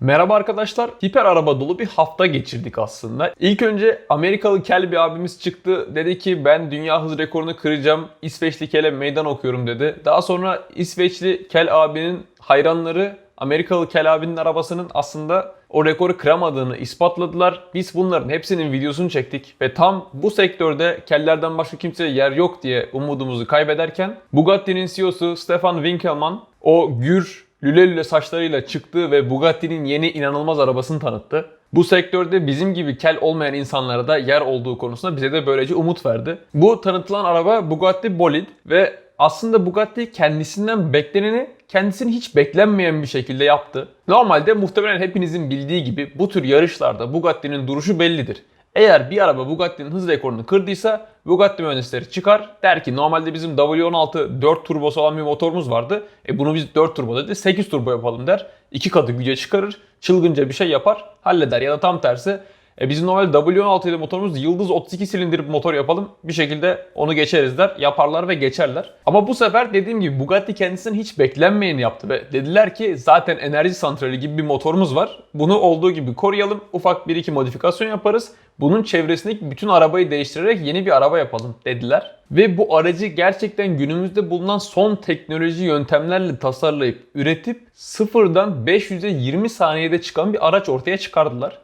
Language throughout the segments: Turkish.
Merhaba arkadaşlar. Hiper araba dolu bir hafta geçirdik aslında. İlk önce Amerikalı kel bir abimiz çıktı. Dedi ki ben dünya hız rekorunu kıracağım. İsveçli kele meydan okuyorum dedi. Daha sonra İsveçli kel abinin hayranları Amerikalı kel abinin arabasının aslında o rekoru kıramadığını ispatladılar. Biz bunların hepsinin videosunu çektik ve tam bu sektörde kellerden başka kimseye yer yok diye umudumuzu kaybederken Bugatti'nin CEO'su Stefan Winkelmann o gür lüle lüle saçlarıyla çıktı ve Bugatti'nin yeni inanılmaz arabasını tanıttı. Bu sektörde bizim gibi kel olmayan insanlara da yer olduğu konusunda bize de böylece umut verdi. Bu tanıtılan araba Bugatti Bolid ve aslında Bugatti kendisinden bekleneni kendisini hiç beklenmeyen bir şekilde yaptı. Normalde muhtemelen hepinizin bildiği gibi bu tür yarışlarda Bugatti'nin duruşu bellidir. Eğer bir araba Bugatti'nin hız rekorunu kırdıysa Bugatti mühendisleri çıkar der ki normalde bizim W16 4 turbosu olan bir motorumuz vardı. E bunu biz 4 turbo dedi 8 turbo yapalım der. 2 katı güce çıkarır. Çılgınca bir şey yapar halleder ya da tam tersi e bizim normal W16 ile motorumuz Yıldız 32 silindir bir motor yapalım. Bir şekilde onu geçeriz der. Yaparlar ve geçerler. Ama bu sefer dediğim gibi Bugatti kendisinin hiç beklenmeyeni yaptı ve dediler ki zaten enerji santrali gibi bir motorumuz var. Bunu olduğu gibi koruyalım. Ufak bir iki modifikasyon yaparız. Bunun çevresindeki bütün arabayı değiştirerek yeni bir araba yapalım dediler. Ve bu aracı gerçekten günümüzde bulunan son teknoloji yöntemlerle tasarlayıp üretip sıfırdan 500'e 20 saniyede çıkan bir araç ortaya çıkardılar.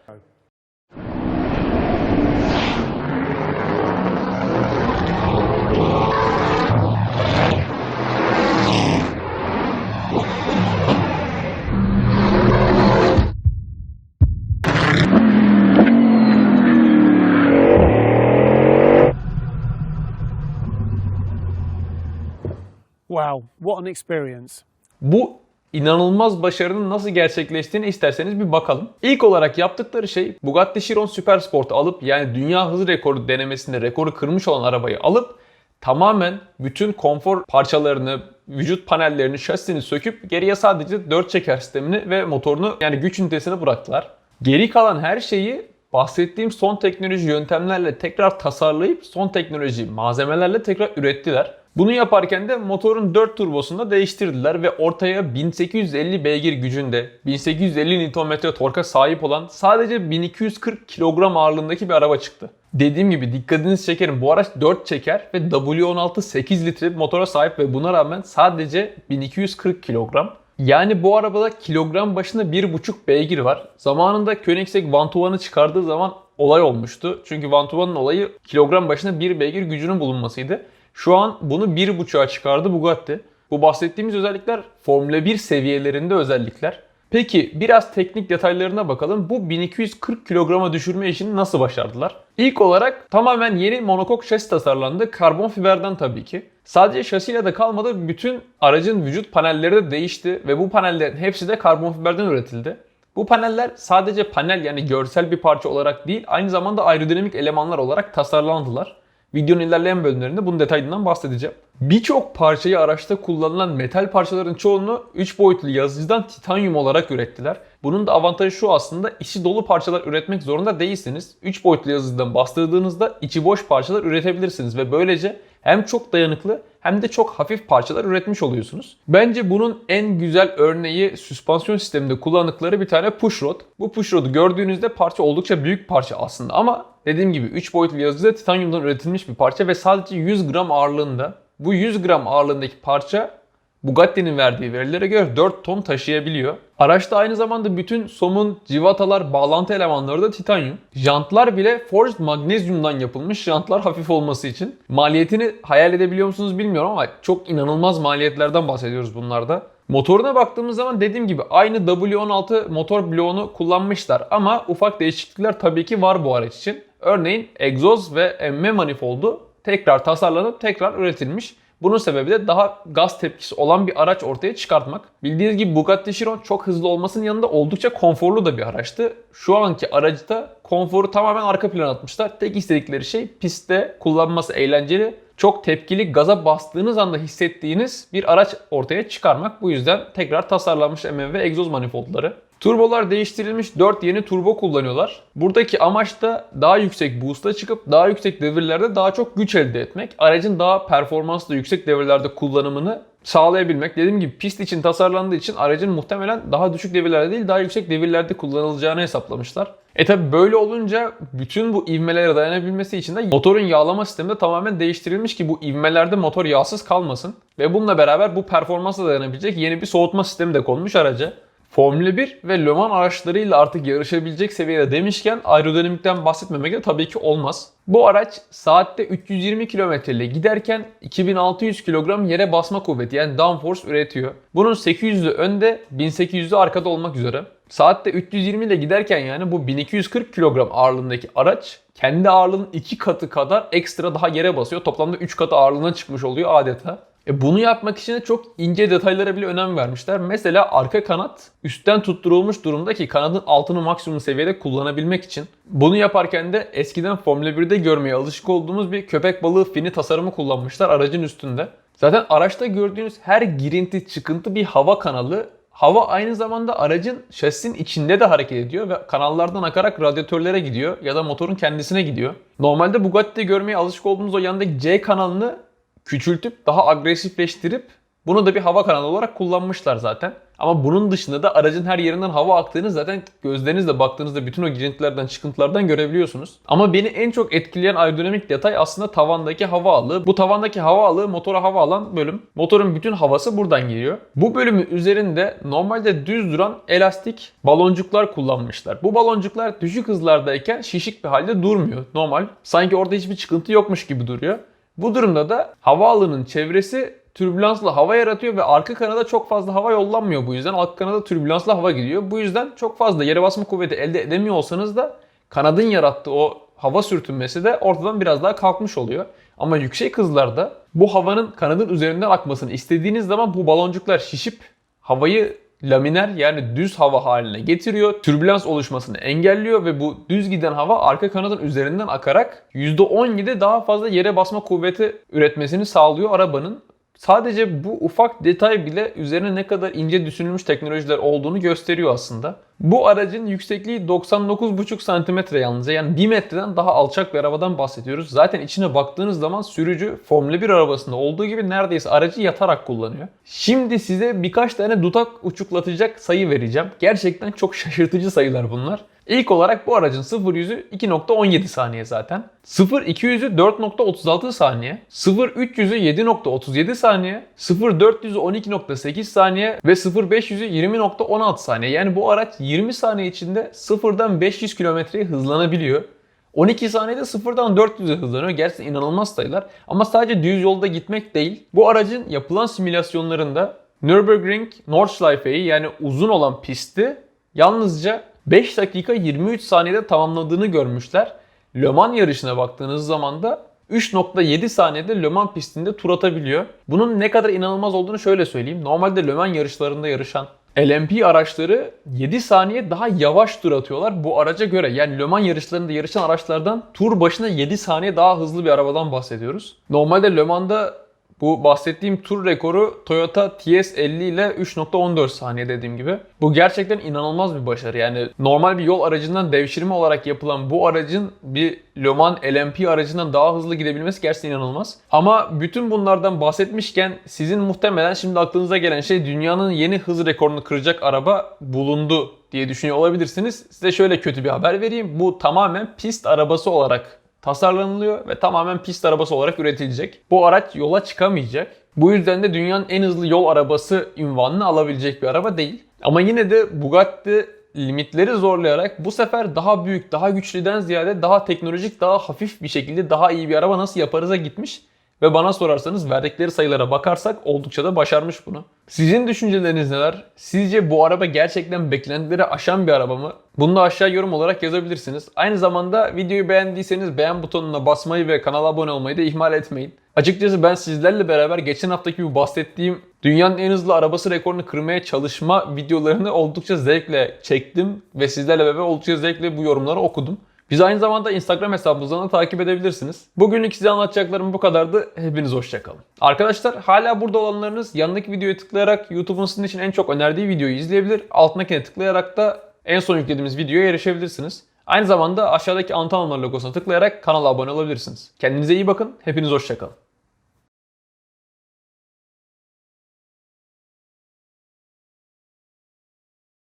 Wow, what an experience. Bu inanılmaz başarının nasıl gerçekleştiğini isterseniz bir bakalım. İlk olarak yaptıkları şey Bugatti Chiron Supersport'u alıp yani dünya hız rekoru denemesinde rekoru kırmış olan arabayı alıp tamamen bütün konfor parçalarını, vücut panellerini, şasisini söküp geriye sadece 4 çeker sistemini ve motorunu yani güç ünitesini bıraktılar. Geri kalan her şeyi bahsettiğim son teknoloji yöntemlerle tekrar tasarlayıp son teknoloji malzemelerle tekrar ürettiler. Bunu yaparken de motorun 4 turbosunu da değiştirdiler ve ortaya 1850 beygir gücünde 1850 Nm torka sahip olan sadece 1240 kilogram ağırlığındaki bir araba çıktı. Dediğim gibi dikkatinizi çekerim bu araç 4 çeker ve W16 8 litre bir motora sahip ve buna rağmen sadece 1240 kilogram. Yani bu arabada kilogram başına 1,5 beygir var. Zamanında Koenigsegg Vantuvan'ı çıkardığı zaman olay olmuştu. Çünkü Vantuvan'ın olayı kilogram başına 1 beygir gücünün bulunmasıydı. Şu an bunu 1.5'a çıkardı Bugatti. Bu bahsettiğimiz özellikler Formula 1 seviyelerinde özellikler. Peki biraz teknik detaylarına bakalım. Bu 1240 kilograma düşürme işini nasıl başardılar? İlk olarak tamamen yeni monokok şasi tasarlandı. Karbon fiberden tabii ki. Sadece şasiyle de kalmadı. Bütün aracın vücut panelleri de değişti ve bu panellerin hepsi de karbon fiberden üretildi. Bu paneller sadece panel yani görsel bir parça olarak değil aynı zamanda aerodinamik elemanlar olarak tasarlandılar. Videonun ilerleyen bölümlerinde bunun detayından bahsedeceğim. Birçok parçayı araçta kullanılan metal parçaların çoğunu 3 boyutlu yazıcıdan titanyum olarak ürettiler. Bunun da avantajı şu aslında içi dolu parçalar üretmek zorunda değilsiniz. 3 boyutlu yazıcıdan bastırdığınızda içi boş parçalar üretebilirsiniz ve böylece hem çok dayanıklı hem de çok hafif parçalar üretmiş oluyorsunuz. Bence bunun en güzel örneği süspansiyon sisteminde kullandıkları bir tane pushrod. Bu pushrod'u gördüğünüzde parça oldukça büyük parça aslında ama dediğim gibi 3 boyutlu yazıcıda titanyumdan üretilmiş bir parça ve sadece 100 gram ağırlığında. Bu 100 gram ağırlığındaki parça Bugatti'nin verdiği verilere göre 4 ton taşıyabiliyor. Araçta aynı zamanda bütün somun, civatalar, bağlantı elemanları da titanyum. Jantlar bile forged magnezyumdan yapılmış jantlar hafif olması için. Maliyetini hayal edebiliyor musunuz bilmiyorum ama çok inanılmaz maliyetlerden bahsediyoruz bunlarda. Motoruna baktığımız zaman dediğim gibi aynı W16 motor bloğunu kullanmışlar ama ufak değişiklikler tabii ki var bu araç için. Örneğin egzoz ve emme manifoldu tekrar tasarlanıp tekrar üretilmiş. Bunun sebebi de daha gaz tepkisi olan bir araç ortaya çıkartmak. Bildiğiniz gibi Bugatti Chiron çok hızlı olmasının yanında oldukça konforlu da bir araçtı. Şu anki aracıda konforu tamamen arka plana atmışlar. Tek istedikleri şey pistte kullanması eğlenceli, çok tepkili gaza bastığınız anda hissettiğiniz bir araç ortaya çıkarmak. Bu yüzden tekrar tasarlanmış ve egzoz manifoldları. Turbolar değiştirilmiş 4 yeni turbo kullanıyorlar. Buradaki amaç da daha yüksek boost'a çıkıp daha yüksek devirlerde daha çok güç elde etmek. Aracın daha performanslı yüksek devirlerde kullanımını sağlayabilmek. Dediğim gibi pist için tasarlandığı için aracın muhtemelen daha düşük devirlerde değil daha yüksek devirlerde kullanılacağını hesaplamışlar. E tabi böyle olunca bütün bu ivmelere dayanabilmesi için de motorun yağlama sistemi de tamamen değiştirilmiş ki bu ivmelerde motor yağsız kalmasın. Ve bununla beraber bu performansa dayanabilecek yeni bir soğutma sistemi de konmuş araca. Formula 1 ve Le Mans araçlarıyla artık yarışabilecek seviyede demişken aerodinamikten bahsetmemek de tabii ki olmaz. Bu araç saatte 320 km ile giderken 2600 kilogram yere basma kuvveti yani downforce üretiyor. Bunun 800'ü önde, 1800'ü arkada olmak üzere. Saatte 320 ile giderken yani bu 1240 kilogram ağırlığındaki araç kendi ağırlığının 2 katı kadar ekstra daha yere basıyor. Toplamda 3 katı ağırlığına çıkmış oluyor adeta. E bunu yapmak için de çok ince detaylara bile önem vermişler. Mesela arka kanat üstten tutturulmuş durumda ki kanadın altını maksimum seviyede kullanabilmek için. Bunu yaparken de eskiden Formula 1'de görmeye alışık olduğumuz bir köpek balığı fini tasarımı kullanmışlar aracın üstünde. Zaten araçta gördüğünüz her girinti çıkıntı bir hava kanalı. Hava aynı zamanda aracın şasisinin içinde de hareket ediyor ve kanallardan akarak radyatörlere gidiyor ya da motorun kendisine gidiyor. Normalde Bugatti'de görmeye alışık olduğumuz o yandaki C kanalını küçültüp daha agresifleştirip bunu da bir hava kanalı olarak kullanmışlar zaten. Ama bunun dışında da aracın her yerinden hava aktığını zaten gözlerinizle baktığınızda bütün o girintilerden, çıkıntılardan görebiliyorsunuz. Ama beni en çok etkileyen aerodinamik detay aslında tavandaki hava alığı. Bu tavandaki hava alığı motora hava alan bölüm. Motorun bütün havası buradan geliyor. Bu bölümün üzerinde normalde düz duran elastik baloncuklar kullanmışlar. Bu baloncuklar düşük hızlardayken şişik bir halde durmuyor. Normal. Sanki orada hiçbir çıkıntı yokmuş gibi duruyor. Bu durumda da havaalanının çevresi türbülanslı hava yaratıyor ve arka kanada çok fazla hava yollanmıyor bu yüzden. Arka kanada türbülanslı hava gidiyor. Bu yüzden çok fazla yere basma kuvveti elde edemiyor olsanız da kanadın yarattığı o hava sürtünmesi de ortadan biraz daha kalkmış oluyor. Ama yüksek hızlarda bu havanın kanadın üzerinden akmasını istediğiniz zaman bu baloncuklar şişip havayı laminer yani düz hava haline getiriyor. Türbülans oluşmasını engelliyor ve bu düz giden hava arka kanadın üzerinden akarak %17 daha fazla yere basma kuvveti üretmesini sağlıyor arabanın. Sadece bu ufak detay bile üzerine ne kadar ince düşünülmüş teknolojiler olduğunu gösteriyor aslında. Bu aracın yüksekliği 99,5 cm yalnızca yani 1 metreden daha alçak bir arabadan bahsediyoruz. Zaten içine baktığınız zaman sürücü Formula 1 arabasında olduğu gibi neredeyse aracı yatarak kullanıyor. Şimdi size birkaç tane dudak uçuklatacak sayı vereceğim. Gerçekten çok şaşırtıcı sayılar bunlar. İlk olarak bu aracın 0 yüzü 2.17 saniye zaten. 0 200'ü 4.36 saniye. 0 300'ü 7.37 saniye. 0 400'ü 12.8 saniye ve 0 500'ü 20.16 saniye. Yani bu araç 20 saniye içinde 0'dan 500 kilometreye hızlanabiliyor. 12 saniyede 0'dan 400'e hızlanıyor. Gerçekten inanılmaz sayılar. Ama sadece düz yolda gitmek değil. Bu aracın yapılan simülasyonlarında Nürburgring Nordschleife'yi yani uzun olan pisti yalnızca 5 dakika 23 saniyede tamamladığını görmüşler. Le Mans yarışına baktığınız zaman da 3.7 saniyede Le Mans pistinde tur atabiliyor. Bunun ne kadar inanılmaz olduğunu şöyle söyleyeyim. Normalde Le Mans yarışlarında yarışan LMP araçları 7 saniye daha yavaş tur atıyorlar bu araca göre. Yani Le Mans yarışlarında yarışan araçlardan tur başına 7 saniye daha hızlı bir arabadan bahsediyoruz. Normalde Le Mans'da bu bahsettiğim tur rekoru Toyota TS50 ile 3.14 saniye dediğim gibi. Bu gerçekten inanılmaz bir başarı. Yani normal bir yol aracından devşirme olarak yapılan bu aracın bir Le Mans LMP aracından daha hızlı gidebilmesi gerçekten inanılmaz. Ama bütün bunlardan bahsetmişken sizin muhtemelen şimdi aklınıza gelen şey dünyanın yeni hız rekorunu kıracak araba bulundu diye düşünüyor olabilirsiniz. Size şöyle kötü bir haber vereyim. Bu tamamen pist arabası olarak tasarlanılıyor ve tamamen pist arabası olarak üretilecek. Bu araç yola çıkamayacak. Bu yüzden de dünyanın en hızlı yol arabası ünvanını alabilecek bir araba değil. Ama yine de Bugatti limitleri zorlayarak bu sefer daha büyük, daha güçlüden ziyade daha teknolojik, daha hafif bir şekilde daha iyi bir araba nasıl yaparız'a gitmiş. Ve bana sorarsanız verdikleri sayılara bakarsak oldukça da başarmış bunu. Sizin düşünceleriniz neler? Sizce bu araba gerçekten beklentileri aşan bir araba mı? Bunu da aşağı yorum olarak yazabilirsiniz. Aynı zamanda videoyu beğendiyseniz beğen butonuna basmayı ve kanala abone olmayı da ihmal etmeyin. Açıkçası ben sizlerle beraber geçen haftaki bu bahsettiğim dünyanın en hızlı arabası rekorunu kırmaya çalışma videolarını oldukça zevkle çektim ve sizlerle beraber oldukça zevkle bu yorumları okudum. Bizi aynı zamanda Instagram hesabımızdan da takip edebilirsiniz. Bugünlük size anlatacaklarım bu kadardı. Hepiniz hoşçakalın. Arkadaşlar hala burada olanlarınız yanındaki videoya tıklayarak YouTube'un sizin için en çok önerdiği videoyu izleyebilir. Altındakine tıklayarak da en son yüklediğimiz videoya erişebilirsiniz. Aynı zamanda aşağıdaki Antalya logosuna tıklayarak kanala abone olabilirsiniz. Kendinize iyi bakın. Hepiniz hoşçakalın.